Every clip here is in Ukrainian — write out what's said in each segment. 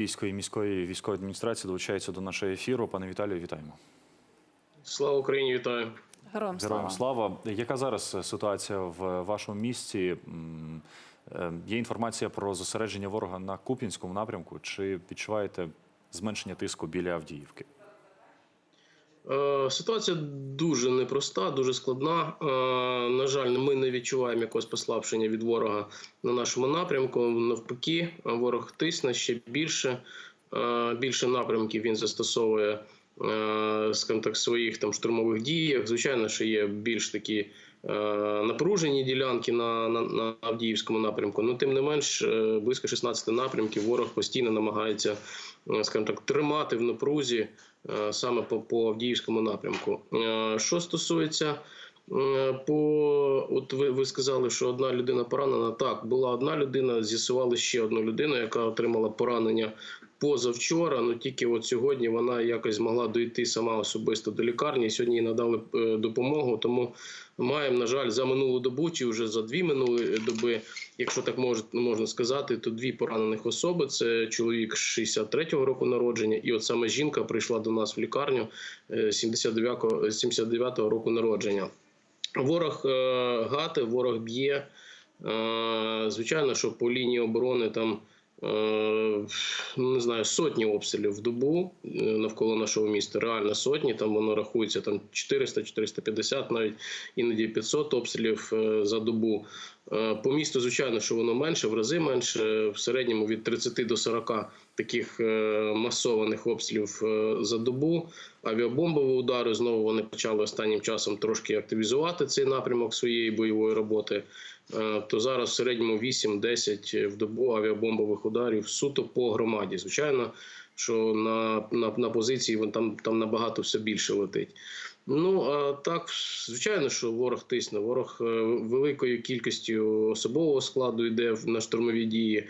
Київської міської військової адміністрації долучається до нашого ефіру. Пане Віталію, вітаємо. Слава Україні, вітаю. Героям Героям слава. слава. Яка зараз ситуація в вашому місті? Е, Є інформація про зосередження ворога на Куп'янському напрямку. Чи відчуваєте зменшення тиску біля Авдіївки? Е, Ситуація дуже непроста, дуже складна. Е, На жаль, ми не відчуваємо якогось послабшення від ворога на нашому напрямку. Навпаки, ворог тисне ще більше. Е, Більше напрямків він застосовує скажімо так, своїх там штурмових діях. Звичайно, що є більш такі е, напружені ділянки на, на, на Авдіївському напрямку. Ну тим не менш, е, близько 16 напрямків ворог постійно намагається, е, скажімо так, тримати в напрузі е, саме по, по Авдіївському напрямку. Е, Що стосується е, по от ви, ви сказали, що одна людина поранена. Так, була одна людина, з'ясували ще одну людину, яка отримала поранення позавчора. Ну тільки от сьогодні вона якось змогла дойти сама особисто до лікарні. Сьогодні їй надали е, допомогу. Тому маємо, на жаль, за минулу добу чи вже за дві минулі доби, якщо так мож, можна сказати, то дві поранених особи. Це чоловік 63-го року народження, і от саме жінка прийшла до нас в лікарню е, 79-го 79-го року народження. Ворог е, гати, ворог б'є. Е, Звичайно, що по лінії оборони там е, не знаю, сотні обстрілів в добу е, навколо нашого міста. Реально сотні. Там воно рахується там 400, 450, навіть іноді 500 обстрілів е, за добу. Е, По місту, звичайно, що воно менше, в рази менше. В середньому від 30 до 40 таких е, масованих обстрілів е, за добу. Авіабомбові удари знову вони почали останнім часом трошки активізувати цей напрямок своєї бойової роботи. Е, То зараз в середньому 8-10 в добу авіабомбових ударів суто по громаді. Звичайно, що на, на, на позиції там, там набагато все більше летить. Ну а так, звичайно, що ворог тисне. Ворог е, великою кількістю особового складу йде на штурмові дії. Е,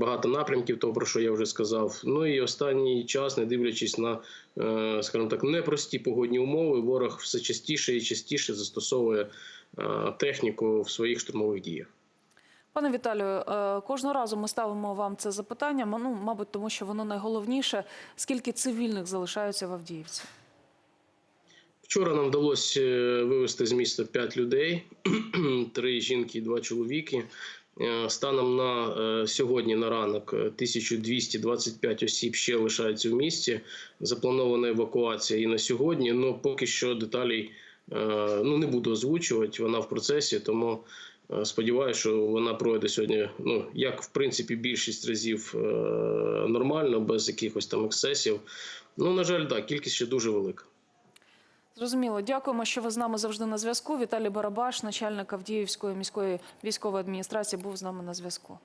Багато напрямків, того про що я вже сказав. Ну і останній час, не дивлячись на, е, скажімо так, непрості погодні умови, ворог все частіше і частіше застосовує техніку в своїх штурмових діях. Пане Віталію, кожного разу ми ставимо вам це запитання. Ну, мабуть, тому що воно найголовніше. Скільки цивільних залишаються в Авдіївці? Вчора нам вдалося е, вивезти з міста 5 людей: три жінки і два чоловіки. Е, Станом на е, сьогодні на ранок е, 1225 осіб ще лишаються в місті. Запланована евакуація і на сьогодні. Ну поки що деталей е, ну не буду озвучувати. Вона в процесі, тому сподіваюся, що вона пройде сьогодні. Ну як в принципі більшість разів нормально, без якихось там ексцесів. Ну на жаль, так кількість ще дуже велика. Зрозуміло, дякуємо, що ви з нами завжди на зв'язку. Віталій Барабаш, начальник Авдіївської міської військової адміністрації, був з нами на зв'язку.